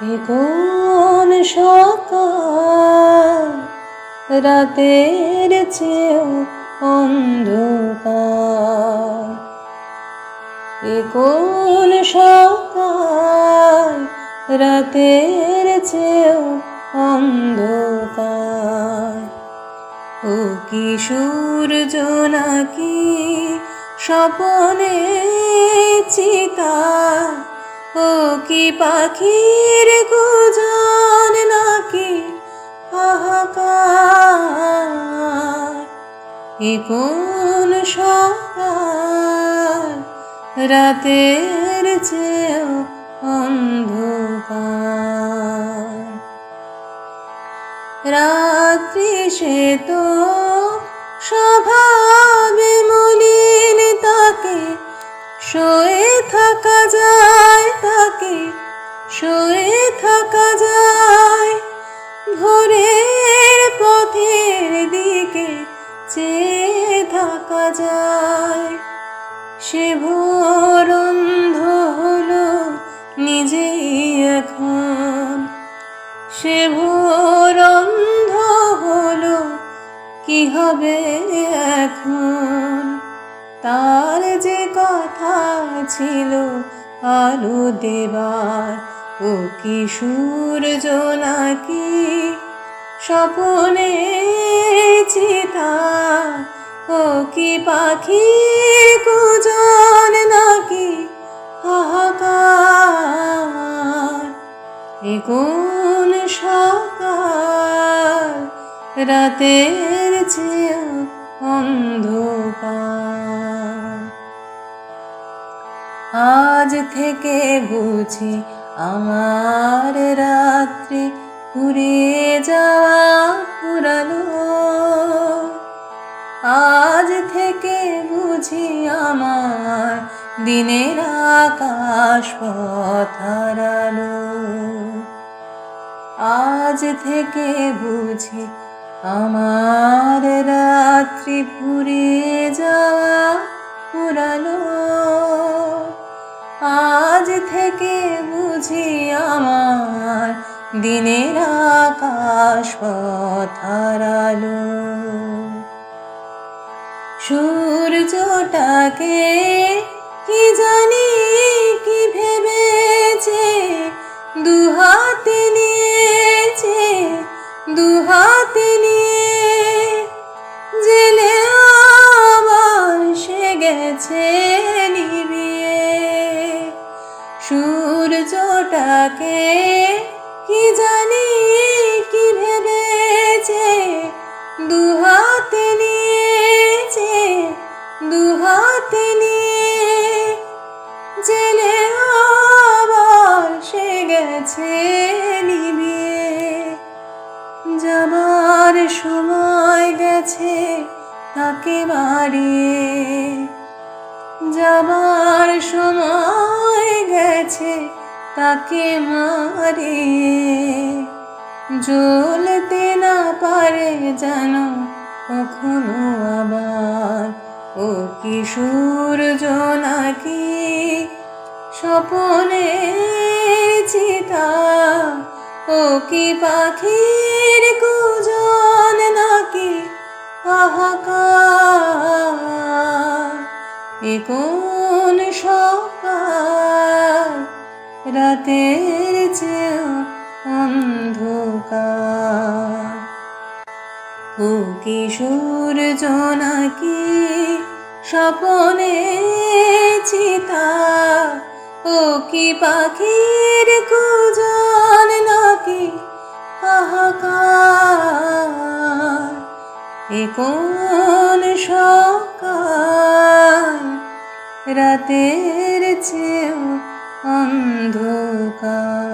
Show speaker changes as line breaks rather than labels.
এ কোন সকাল, রাতের চেয়েও অন্ধকার। এ কোন সকাল, রাতের চেয়েও অন্ধকার। ও কি সূর্য নাকি স্বপনে চিতা ও কি পাখির গুজন নাকি? হাহাকার এ কোন সকাল রাতের চেয়েও অন্ধকার। রাত্রি সে তো স্বভাবে মলিন। শোয়ে থাকা যায়। ভোরের পথের দিকে চেয়ে থাকা যায়। সে ভোর অন্ধ হলো নিজেই এখন। সে ভোর অন্ধ হলো কি হবে এখন? তার যে কথা ছিল আলো দেবার ও কি সূর্য নাকি স্বপনে চিতা, ও কি পাখির কুজন নাকি হাহাকার এ কোন সকাল রাতের চেয়েও অন্ধকার। আজ থেকে বুঝি আমার রাত্রি ফুরিয়ে যাওয়া পুরানো। আজ থেকে বুঝি আমার দিনের আকাশ পথ হারালো। আজ থেকে বুঝি আমার রাত্রি ফুরিয়ে যাওয়া পুরানো। আজ থেকে বুঝি আমার দিনের আকাশ পথ হারালো। সূর্যটাকে সূর্যটাকে কি জানি কি ভেবেছে? দু হাতে নিয়েছে দু হাতে নিয়ে জেলে আবার সে গেছে নিবিয়ে। যাবার সময় গেছে তাকে বাড়িয়ে। যাবার সময় গেছে তাকে মারে। জ্বলতে না পারে যেন কখনো আবার। ও কিশোর নাকি স্বপনে চিতা, ও কি পাখির কুজন নাকি হাহাকার? এ কোন সকাল রাতের চেয়েও অন্ধকার। ও কিশোর জোনাকি, স্বপনে চিতা, ও কি পাখির কুজন নাকি হাহাকার? এ কোন সকাল, রাতের চেয়েও অন্ধকার।